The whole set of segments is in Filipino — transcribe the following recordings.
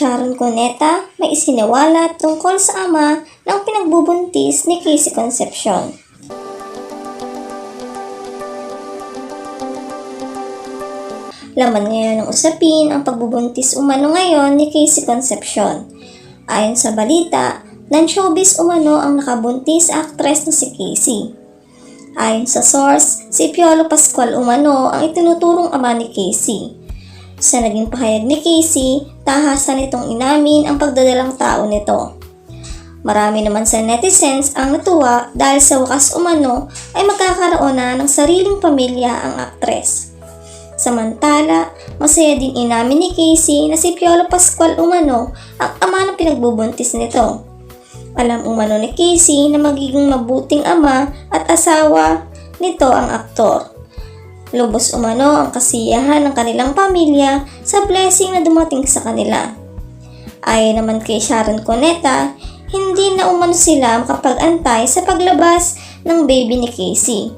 Sharon Cuneta may isiniwala tungkol sa ama ng pinagbubuntis ni Casey Concepcion. Laman ngayon ng usapin ang pagbubuntis umano ngayon ni Casey Concepcion. Ayon sa balita, non-showbiz umano ang nakabuntis actress na si Casey. Ayon sa source, si Piolo Pascual umano ang itinuturong ama ni Casey. Sa naging pahayag ni Casey, tahasan nitong inamin ang pagdadalang tao nito. Marami naman sa netizens ang natuwa dahil sa wakas umano ay magkakaroon na ng sariling pamilya ang aktres. Samantala, masaya din inamin ni Casey na si Piolo Pascual umano ang ama ng pinagbubuntis nito. Alam umano ni Casey na magiging mabuting ama at asawa nito ang aktor. Lubos umano ang kasiyahan ng kanilang pamilya sa blessing na dumating sa kanila. Ayon naman kay Sharon Cuneta, hindi na umano sila makapag-antay sa paglabas ng baby ni Casey.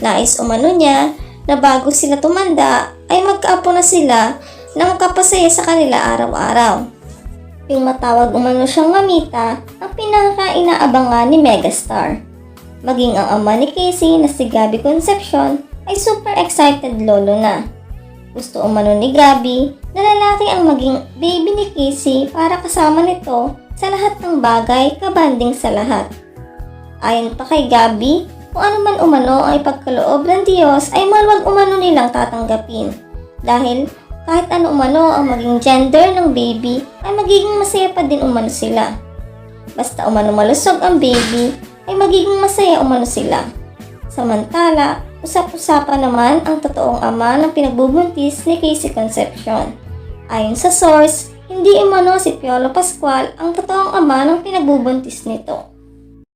Nais umano niya na bago sila tumanda ay magkaapo na sila na makapasaya sa kanila araw-araw. Yung matawag umano siyang mamita ang pinaka-inaabangan ni Megastar. Maging ang ama ni Casey na si Gabby Concepcion ay super excited lolo na. Gusto umano ni Gabby na lalaki ang maging baby ni Casey para kasama nito sa lahat ng bagay kabanding sa lahat. Ayon pa kay Gabby, kung ano man umano ang ipagkaloob ng Diyos ay maluwag umano nilang tatanggapin. Dahil kahit ano umano ang maging gender ng baby ay magiging masaya pa din umano sila. Basta umano malusog ang baby ay magiging masaya umano sila. Samantala, usap-usapan naman ang totoong ama ng pinagbubuntis ni Casey Concepcion. Ayon sa source, hindi umano si Piolo Pascual ang totoong ama ng pinagbubuntis nito.